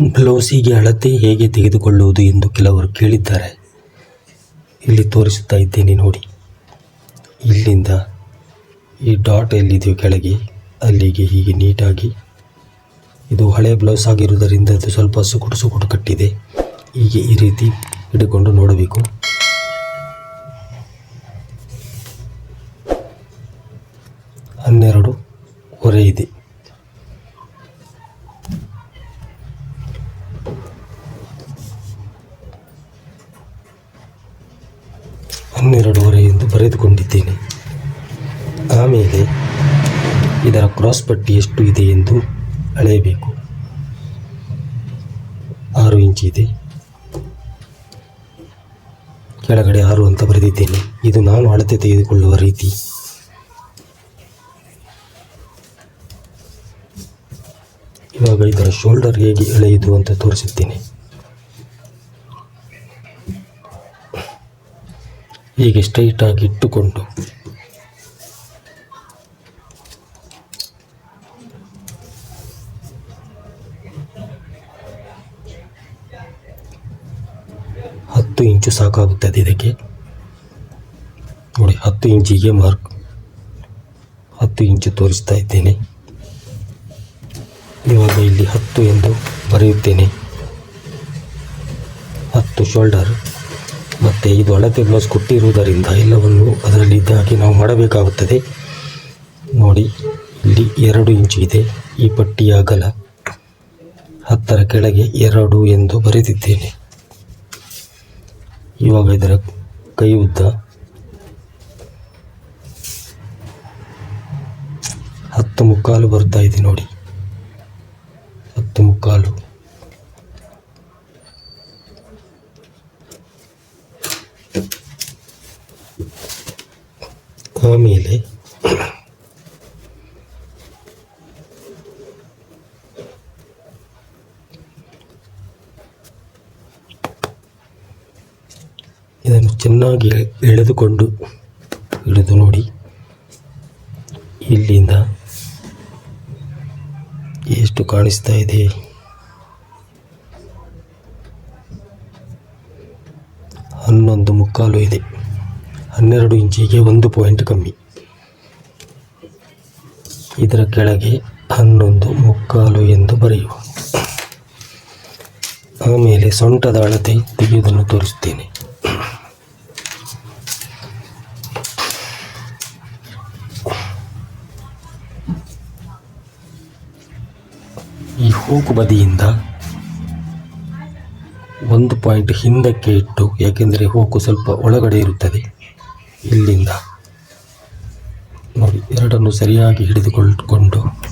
ಬ್ಲೌಸಿಗೆ ಅಳತೆ ಹೇಗೆ ತೆಗೆದುಕೊಳ್ಳುವುದು ಎಂದು ಕೆಲವರು ಕೇಳಿದ್ದಾರೆ. ಇಲ್ಲಿ ತೋರಿಸುತ್ತಾ ಇದ್ದೇನೆ ನೋಡಿ. ಇಲ್ಲಿಂದ ಈ ಡಾಟ್ ಎಲ್ಲಿದೆಯೋ ಕೆಳಗೆ, ಅಲ್ಲಿಗೆ ಹೀಗೆ ನೀಟಾಗಿ. ಇದು ಹಳೆ ಬ್ಲೌಸ್ ಆಗಿರುವುದರಿಂದ ಅದು ಸ್ವಲ್ಪ ಸುಕುಟು ಸುಕುಟು ಕಟ್ಟಿದೆ. ಹೀಗೆ ಈ ರೀತಿ ಹಿಡಿಕೊಂಡು ನೋಡಬೇಕು. ಹನ್ನೆರಡು ಹೊರೆ ಇದೆ. ಹನ್ನೆರಡೂವರೆ ಎಂದು ಬರೆದುಕೊಂಡಿದ್ದೇನೆ. ಆಮೇಲೆ ಇದರ ಕ್ರಾಸ್ ಪಟ್ಟಿ ಎಷ್ಟು ಇದೆ ಎಂದು ಅಳೆಯಬೇಕು. ಆರು ಇಂಚು ಇದೆ. ಕೆಳಗಡೆ ಆರು ಅಂತ ಬರೆದಿದ್ದೇನೆ. ಇದು ನಾನು ಅಳತೆ ತೆಗೆದುಕೊಳ್ಳುವ ರೀತಿ. ಇವಾಗ ಇದರ ಶೋಲ್ಡರ್ ಹೇಗೆ ಎಳೆಯುವುದು ಅಂತ ತೋರಿಸುತ್ತೇನೆ. ಹೀಗೆ ಸ್ಟ್ರೈಟ್ ಆಗಿ ಇಟ್ಟುಕೊಂಡು. ಹತ್ತು ಇಂಚು ಸಾಕಾಗುತ್ತದೆ ಇದಕ್ಕೆ. ನೋಡಿ, ಹತ್ತು ಇಂಚಿಗೆ ಮಾರ್ಕ್ ಹತ್ತು ಇಂಚು ತೋರಿಸ್ತಾ ಇದ್ದೇನೆ. ಇವಾಗ ಇಲ್ಲಿ ಹತ್ತು ಎಂದು ಬರೆಯುತ್ತೇನೆ. ಹತ್ತು ಶೋಲ್ಡರ್ ಮತ್ತು ಇದು ಅಳತೆ ಬ್ಲೌಸ್ ಕೊಟ್ಟಿರುವುದರಿಂದ ಎಲ್ಲವನ್ನು ಅದರಲ್ಲಿ ಇದ್ದಾಗಿ ನಾವು ಮಾಡಬೇಕಾಗುತ್ತದೆ. ನೋಡಿ, ಇಲ್ಲಿ ಎರಡು ಇಂಚು ಇದೆ. ಈ ಪಟ್ಟಿಯ ಅಗಲ ಹತ್ತರ ಕೆಳಗೆ ಎರಡು ಎಂದು ಬರೆದಿದ್ದೇನೆ. ಇವಾಗ ಇದರ ಕೈ ಉದ್ದ. ಹತ್ತು ಮುಕ್ಕಾಲು ಬರ್ತಾ ಇದೆ ನೋಡಿ. ಹತ್ತು ಮುಕ್ಕಾಲು. ಆಮೇಲೆ ಇದನ್ನು ಚೆನ್ನಾಗಿ ಎಳೆದುಕೊಂಡು ಹಿಡಿದು ನೋಡಿ. ಇಲ್ಲಿಂದ ಎಷ್ಟು ಕಾಣಿಸ್ತಾ ಇದೆ. ಹನ್ನೊಂದು ಮುಕ್ಕಾಲು ಇದೆ. ಹನ್ನೆರಡು ಇಂಚಿಗೆ ಒಂದು ಪಾಯಿಂಟ್ ಕಮ್ಮಿ. ಇದರ ಕೆಳಗೆ ಹನ್ನೊಂದು ಮುಕ್ಕಾಲು ಎಂದು ಬರೆಯುವ. ಆಮೇಲೆ ಸೊಂಟದ ಅಳತೆ ತೆಗೆಯುವುದನ್ನು ತೋರಿಸುತ್ತೇನೆ. ಈ ಹೂಕು ಬದಿಯಿಂದ ಒಂದು ಪಾಯಿಂಟ್ ಹಿಂದಕ್ಕೆ ಇಟ್ಟು, ಯಾಕೆಂದರೆ ಹೂಕು ಸ್ವಲ್ಪ ಒಳಗಡೆ ಇರುತ್ತದೆ. ಇಲ್ಲಿಂದ. ನೋಡಿ, ಎರಡನ್ನು ಸರಿಯಾಗಿ ಹಿಡಿದುಕೊಂಡು.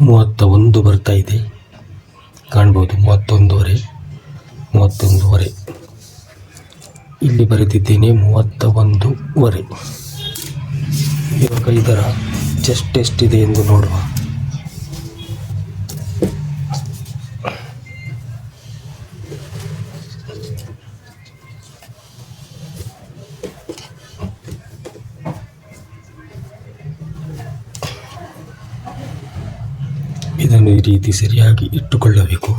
ಮೂವತ್ತ ಒಂದು ಬರ್ತಾ ಇದೆ. ಕಾಣ್ಬೋದು, ಮೂವತ್ತೊಂದುವರೆ ಮೂವತ್ತೊಂದುವರೆ. ಇಲ್ಲಿ ಬರೆದಿದ್ದೇನೆ ಮೂವತ್ತ ಒಂದುವರೆ ಇವಾಗ ಇದರ ಚೆಸ್ಟ್ ಎಷ್ಟಿದೆ ಎಂದು ನೋಡುವ. ಇದನ್ನು ಈ ರೀತಿ ಸರಿಯಾಗಿ ಇಟ್ಟುಕೊಳ್ಳಬೇಕು.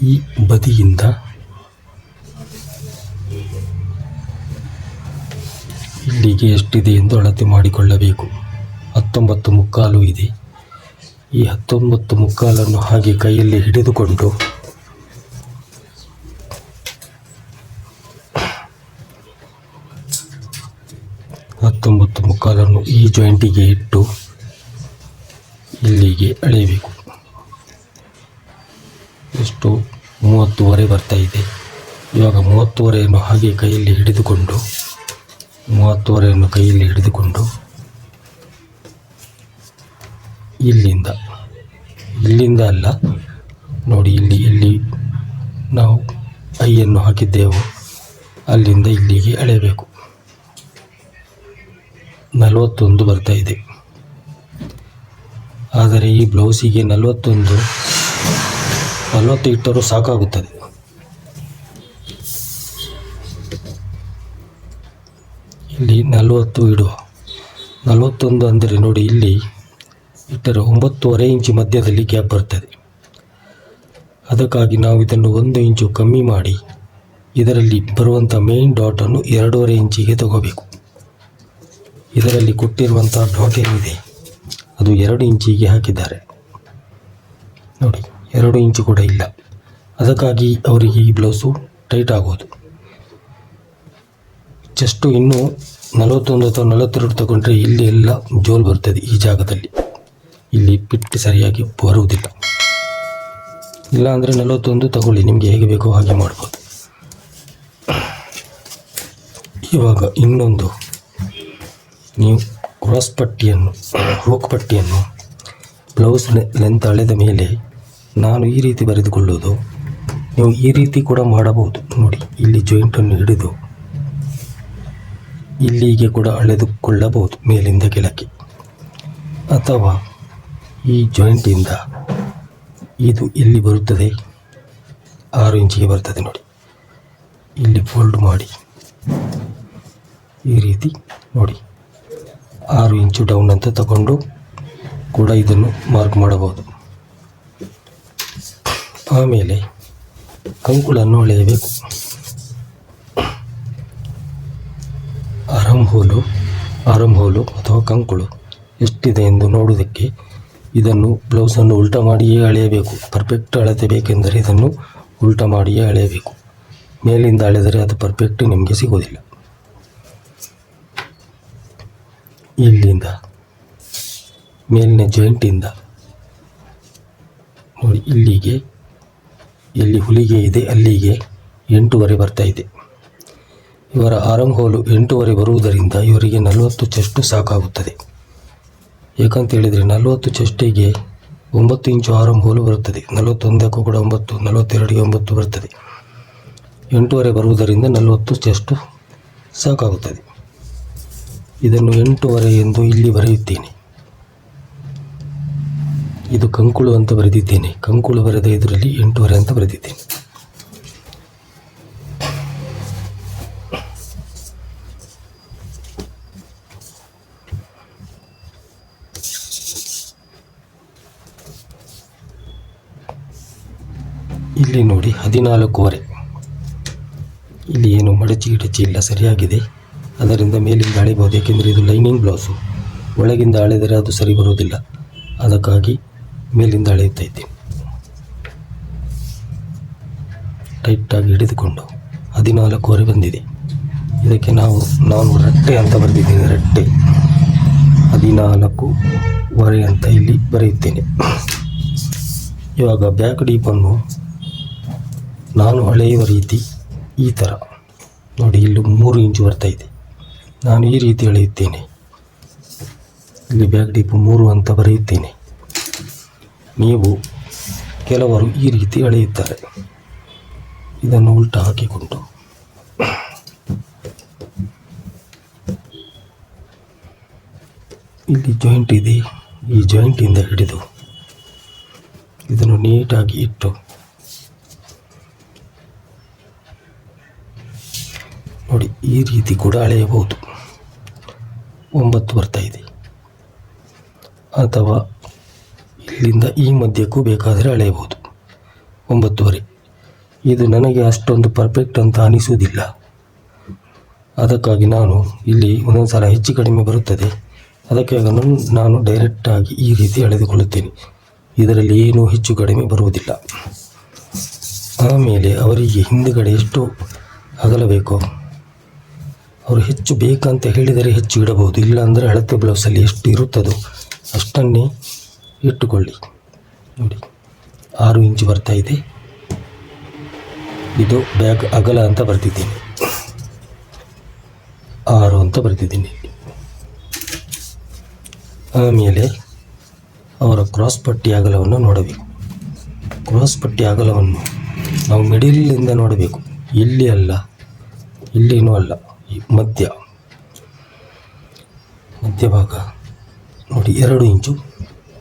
ಈ ಬದಿಯಿಂದ ಇಲ್ಲಿಗೆ ಎಷ್ಟಿದೆ ಎಂದು ಅಳತೆ ಮಾಡಿಕೊಳ್ಳಬೇಕು. ಹತ್ತೊಂಬತ್ತು ಮುಕ್ಕಾಲು ಇದೆ. ಈ ಹತ್ತೊಂಬತ್ತು ಮುಕ್ಕಾಲನ್ನು ಹಾಗೆ ಕೈಯಲ್ಲಿ ಹಿಡಿದುಕೊಂಡು ಹತ್ತೊಂಬತ್ತು ಮುಕ್ಕಾಲನ್ನು ಈ ಜಾಯಿಂಟಿಗೆ ಇಟ್ಟು ಇಲ್ಲಿಗೆ ಅಳೆಯಬೇಕು. ಎಷ್ಟು ಮೂವತ್ತುವರೆ ಬರ್ತಾ ಇದೆ. ಇವಾಗ ಮೂವತ್ತುವರೆಯನ್ನು ಹಾಗೆ ಕೈಯಲ್ಲಿ ಹಿಡಿದುಕೊಂಡು ಮೂವತ್ತುವರೆಯನ್ನು ಕೈಯಲ್ಲಿ ಹಿಡಿದುಕೊಂಡು ಇಲ್ಲಿಂದ ಇಲ್ಲಿಂದ ಅಲ್ಲ, ನೋಡಿ ಇಲ್ಲಿ ಇಲ್ಲಿ ನಾವು ಕೈಯನ್ನು ಹಾಕಿದ್ದೆವು. ಅಲ್ಲಿಂದ ಇಲ್ಲಿಗೆ ಅಳೆಯಬೇಕು ನಲವತ್ತೊಂದು ಬರ್ತಾ ಇದೆ. ಆದರೆ ಈ ಬ್ಲೌಸಿಗೆ ನಲವತ್ತೊಂದು ನಲವತ್ತು ಇಟ್ಟರೂ ಸಾಕಾಗುತ್ತದೆ. ಇಲ್ಲಿ ನಲವತ್ತು ಇಡುವ ನಲವತ್ತೊಂದು ಅಂದರೆ ನೋಡಿ, ಇಲ್ಲಿ ಇಟ್ಟರೆ ಒಂಬತ್ತುವರೆ ಇಂಚು ಮಧ್ಯದಲ್ಲಿ ಗ್ಯಾಪ್ ಬರ್ತದೆ. ಅದಕ್ಕಾಗಿ ನಾವು ಇದನ್ನು ಒಂದು ಇಂಚು ಕಮ್ಮಿ ಮಾಡಿ, ಇದರಲ್ಲಿ ಬರುವಂಥ ಮೇನ್ ಡಾಟನ್ನು ಎರಡೂವರೆ ಇಂಚಿಗೆ ತಗೋಬೇಕು. ಇದರಲ್ಲಿ ಕೊಟ್ಟಿರುವಂಥ ಡಾಟ್ ಏನಿದೆ, ಅದು ಎರಡು ಇಂಚಿಗೆ ಹಾಕಿದ್ದಾರೆ. ನೋಡಿ. ಎರಡು ಇಂಚು ಕೂಡ ಇಲ್ಲ. ಅದಕ್ಕಾಗಿ ಅವರಿಗೆ ಈ ಬ್ಲೌಸು ಟೈಟ್ ಆಗೋದು. ಜಸ್ಟು ಇನ್ನೂ ನಲವತ್ತೊಂದು ಅಥವಾ ನಲವತ್ತೆರಡು ತಗೊಂಡ್ರೆ ಇಲ್ಲಿ ಎಲ್ಲ ಜೋಲ್ ಬರ್ತದೆ ಈ ಜಾಗದಲ್ಲಿ. ಇಲ್ಲಿ ಪಿಟ್ ಸರಿಯಾಗಿ ಬರುವುದಿಲ್ಲ. ಇಲ್ಲ ಅಂದರೆ ನಲವತ್ತೊಂದು ತಗೊಳ್ಳಿ, ನಿಮಗೆ ಹೇಗೆ ಬೇಕೋ ಹಾಗೆ ಮಾಡ್ಬೋದು. ಇವಾಗ ಇನ್ನೊಂದು, ನೀವು ಕ್ರಾಸ್ ಪಟ್ಟಿಯನ್ನು, ಹೋಕ್ ಪಟ್ಟಿಯನ್ನು ಬ್ಲೌಸ್ ಲೆಂತ್ ಅಳೆದ ಮೇಲೆ ನಾನು ಈ ರೀತಿ ಬರೆದುಕೊಳ್ಳೋದು ನೀವು ಈ ರೀತಿ ಕೂಡ ಮಾಡಬಹುದು. ನೋಡಿ, ಇಲ್ಲಿ ಜಾಯಿಂಟನ್ನು ಹಿಡಿದು ಇಲ್ಲಿಗೆ ಕೂಡ ಅಳೆದುಕೊಳ್ಳಬಹುದು, ಮೇಲಿಂದ ಕೆಳಕ್ಕೆ. ಅಥವಾ ಈ ಜಾಯಿಂಟಿಂದ ಇದು ಇಲ್ಲಿ ಬರುತ್ತದೆ, ಆರು ಇಂಚಿಗೆ ಬರ್ತದೆ ನೋಡಿ. ಇಲ್ಲಿ ಫೋಲ್ಡ್ ಮಾಡಿ, ಈ ರೀತಿ ನೋಡಿ. ಆರು ಇಂಚು ಡೌನ್ ಅಂತ ತಗೊಂಡು ಕೂಡ ಇದನ್ನು ಮಾರ್ಕ್ ಮಾಡಬಹುದು. ಆಮೇಲೆ ಕಂಕುಳನ್ನು ಅಳೆಯಬೇಕು. ಅರಂಹೋಲು ಆರಂ ಹೋಲು ಅಥವಾ ಕಂಕುಳು ಎಷ್ಟಿದೆ ಎಂದು ನೋಡುವುದಕ್ಕೆ ಇದನ್ನು ಬ್ಲೌಸನ್ನು ಉಲ್ಟಾ ಮಾಡಿಯೇ ಅಳೆಯಬೇಕು. ಪರ್ಫೆಕ್ಟ್ ಅಳತೆ ಬೇಕೆಂದರೆ ಇದನ್ನು ಉಲ್ಟಾ ಮಾಡಿಯೇ ಅಳೆಯಬೇಕು. ಮೇಲಿಂದ ಅಳೆದರೆ ಅದು ಪರ್ಫೆಕ್ಟ್ ನಿಮಗೆ ಸಿಗೋದಿಲ್ಲ ಇಲ್ಲಿಂದ, ಮೇಲಿನ ಜಾಯಿಂಟಿಂದ ನೋಡಿ, ಇಲ್ಲಿಗೆ ಎಲ್ಲಿ ಹುಲಿಗೆ ಇದೆ, ಅಲ್ಲಿಗೆ ಎಂಟೂವರೆ ಬರ್ತಾ ಇದೆ. ಇವರ ಆರಂ ಹೋಲು ಎಂಟೂವರೆ ಬರುವುದರಿಂದ ಇವರಿಗೆ ನಲವತ್ತು ಚೆಸ್ಟು ಸಾಕಾಗುತ್ತದೆ. ಏಕಂತೇಳಿದರೆ ನಲವತ್ತು ಚೆಸ್ಟಿಗೆ ಒಂಬತ್ತು ಇಂಚು ಆರಂ ಹೋಲು ಬರುತ್ತದೆ. ನಲವತ್ತೊಂದಕ್ಕೂ ಕೂಡ ಒಂಬತ್ತು, ನಲವತ್ತೆರಡಿಗೆ ಒಂಬತ್ತು ಬರುತ್ತದೆ ಎಂಟೂವರೆ ಬರುವುದರಿಂದ ನಲವತ್ತು ಚೆಸ್ಟು ಸಾಕಾಗುತ್ತದೆ. ಇದನ್ನು ಎಂಟೂವರೆ ಎಂದು ಇಲ್ಲಿ ಬರೆಯುತ್ತೇನೆ. ಇದು ಕಂಕುಳು ಅಂತ ಬರೆದಿದ್ದೇನೆ. ಕಂಕುಳು ಬರೆದ ಇದರಲ್ಲಿ ಎಂಟೂವರೆ ಅಂತ ಬರೆದಿದ್ದೇನೆ. ಇಲ್ಲಿ ನೋಡಿ ಹದಿನಾಲ್ಕೂವರೆ. ಇಲ್ಲಿ ಏನು ಮಡಚಿ ಗಿಡಚಿ ಇಲ್ಲ, ಸರಿಯಾಗಿದೆ. ಅದರಿಂದ ಮೇಲಿಂದ ಅಳೆಯಬಹುದು ಏಕೆಂದರೆ ಇದು ಲೈನಿಂಗ್ ಬ್ಲೌಸು. ಒಳಗಿಂದ ಅಳೆದರೆ ಅದು ಸರಿ ಬರುವುದಿಲ್ಲ. ಅದಕ್ಕಾಗಿ ಮೇಲಿಂದ ಅಳೆಯುತ್ತಾ ಇದ್ದೀನಿ. ಟೈಟಾಗಿ ಹಿಡಿದುಕೊಂಡು ಹದಿನಾಲ್ಕೂವರೆ ಬಂದಿದೆ. ಇದಕ್ಕೆ ನಾವು, ನಾನು ರಟ್ಟೆ ಅಂತ ಬರೆದಿದ್ದೇನೆ, ರಟ್ಟೆ. ಹದಿನಾಲ್ಕೂವರೆ ಅಂತ ಇಲ್ಲಿ ಬರೆಯುತ್ತೇನೆ. ಇವಾಗ ಬ್ಯಾಕ್ ಡೀಪನ್ನು ನಾನು ಅಳೆಯುವ ರೀತಿ ಈ ಥರ ನೋಡಿ, ಇಲ್ಲಿ ಮೂರು ಇಂಚು ಬರ್ತಾ ಇದೆ. ನಾನು ಈ ರೀತಿ ಅಳೆಯುತ್ತೇನೆ. ಇಲ್ಲಿ ಬ್ಯಾಕ್ ಡೀಪು ಮೂರು ಅಂತ ಬರೆಯುತ್ತೇನೆ. ನೀವು ಕೆಲವರು ಈ ರೀತಿ ಅಳೆಯುತ್ತಾರೆ. ಇದನ್ನು ಉಲ್ಟ ಹಾಕಿಕೊಂಡು. ಇಲ್ಲಿ ಜಾಯಿಂಟ್ ಇದೆ. ಈ ಜಾಯಿಂಟಿಂದ ಹಿಡಿದು ಇದನ್ನು ನೀಟಾಗಿ ಇಟ್ಟು ನೋಡಿ, ಈ ರೀತಿ ಕೂಡ ಅಳೆಯಬಹುದು. ಒಂಬತ್ತು ಬರ್ತಾ ಇದೆ. ಅಥವಾ ಇಲ್ಲಿಂದ ಈ ಮಧ್ಯಕ್ಕೂ ಬೇಕಾದರೆ ಅಳೆಯಬಹುದು. ಒಂಬತ್ತುವರೆ. ಇದು ನನಗೆ ಅಷ್ಟೊಂದು ಪರ್ಫೆಕ್ಟ್ ಅಂತ ಅನಿಸುವುದಿಲ್ಲ. ಅದಕ್ಕಾಗಿ ನಾನು ಇಲ್ಲಿ ಒಂದೊಂದು ಸಲ ಹೆಚ್ಚು ಕಡಿಮೆ ಬರುತ್ತದೆ. ಅದಕ್ಕೆ ನಾನು ಡೈರೆಕ್ಟಾಗಿ ಈ ರೀತಿ ಅಳೆದುಕೊಳ್ಳುತ್ತೇನೆ. ಇದರಲ್ಲಿ ಏನೂ ಹೆಚ್ಚು ಕಡಿಮೆ ಬರುವುದಿಲ್ಲ. ಆಮೇಲೆ ಅವರಿಗೆ ಹಿಂದುಗಡೆ ಎಷ್ಟು ಅಗಲಬೇಕೋ ಅವರು ಹೆಚ್ಚು ಬೇಕಂತ ಹೇಳಿದರೆ ಹೆಚ್ಚು ಇಡಬಹುದು. ಇಲ್ಲ ಅಂದರೆ ಅಳತೆ ಬ್ಲೌಸಲ್ಲಿ ಎಷ್ಟು ಇರುತ್ತದೋ ಅಷ್ಟನ್ನೇ ಇಟ್ಟುಕೊಳ್ಳಿ. ನೋಡಿ, ಆರು ಇಂಚು ಬರ್ತಾ ಇದೆ. ಇದು ಬ್ಯಾಗ್ ಅಗಲ ಅಂತ ಬರ್ತಿದ್ದೀನಿ ಆರು ಅಂತ ಬರ್ತಿದ್ದೀನಿ ಆಮೇಲೆ ಅವರ ಕ್ರಾಸ್ ಪಟ್ಟಿ ಅಗಲವನ್ನು ನೋಡಬೇಕು. ಕ್ರಾಸ್ ಪಟ್ಟಿ ಅಗಲವನ್ನು ನಾವು ಮಿಡಿಲಿಂದ ನೋಡಬೇಕು. ಇಲ್ಲಿ ಅಲ್ಲ, ಇಲ್ಲಿನೂ ಅಲ್ಲ ಮಧ್ಯ. ಮಧ್ಯಭಾಗ. ನೋಡಿ, ಎರಡು ಇಂಚು.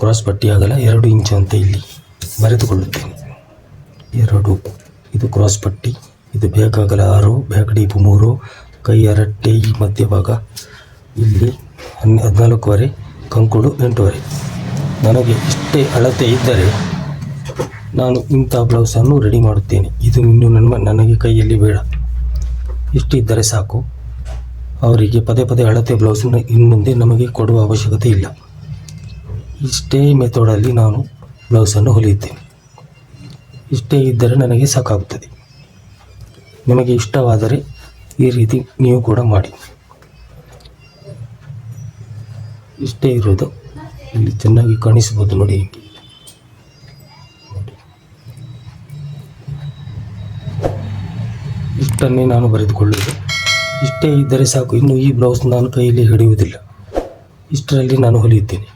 ಕ್ರಾಸ್ ಪಟ್ಟಿ ಆಗಲ್ಲ, ಎರಡು ಇಂಚು ಅಂತ ಇಲ್ಲಿ ಬರೆದುಕೊಳ್ಳುತ್ತೇನೆ. ಎರಡು, ಇದು ಕ್ರಾಸ್ ಪಟ್ಟಿ, ಇದು ಬೇಕಾಗಲ್ಲ ಅಗಲ ಆರು ಬ್ಯಾಕ್ ಡೀಪ್ ಮೂರು, ಕೈ ಅರಟ್ಟೆ ಈ ಮಧ್ಯಭಾಗ, ಇಲ್ಲಿ ಹನ್ನೆ, ಹದಿನಾಲ್ಕುವರೆ ಕಂಕುಳು ಎಂಟುವರೆ. ನನಗೆ ಇಷ್ಟೇ ಅಳತೆ ಇದ್ದರೆ ನಾನು ಇಂಥ ಬ್ಲೌಸನ್ನು ರೆಡಿ ಮಾಡುತ್ತೇನೆ. ಇದು ಇನ್ನು ನನ್ನ, ನನಗೆ ಕೈಯಲ್ಲಿ ಬೇಡ. ಇಷ್ಟು ಇದ್ದರೆ ಸಾಕು. ಅವರಿಗೆ ಪದೇ ಪದೇ ಅಳತೆ ಬ್ಲೌಸನ್ನು ಇನ್ನು ಮುಂದೆ ನಮಗೆ ಕೊಡುವ ಅವಶ್ಯಕತೆ ಇಲ್ಲ. ಇಷ್ಟೇ ಮೆಥಡಲ್ಲಿ ನಾನು ಬ್ಲೌಸನ್ನು ಹೊಲಿಯುತ್ತೇನೆ. ಇಷ್ಟೇ ಇದ್ದರೆ ನನಗೆ ಸಾಕಾಗುತ್ತದೆ. ನಿಮಗೆ ಇಷ್ಟವಾದರೆ ಈ ರೀತಿ ನೀವು ಕೂಡ ಮಾಡಿ. ಇಷ್ಟೇ ಇರೋದು ಇಲ್ಲಿ ಚೆನ್ನಾಗಿ ಕಾಣಿಸ್ಬೋದು ನೋಡಿ ಇಷ್ಟನ್ನೇ ನಾನು ಬರೆದುಕೊಳ್ಳುವುದು. ಇಷ್ಟೇ ಇದ್ದರೆ ಸಾಕು, ಇನ್ನು ಈ ಬ್ಲೌಸ್ ನಾನು ಕೈಯಲ್ಲಿ ಹಿಡಿಯುವುದಿಲ್ಲ. ಇಷ್ಟರಲ್ಲಿ ನಾನು ಹೊಲಿಯುತ್ತೇನೆ.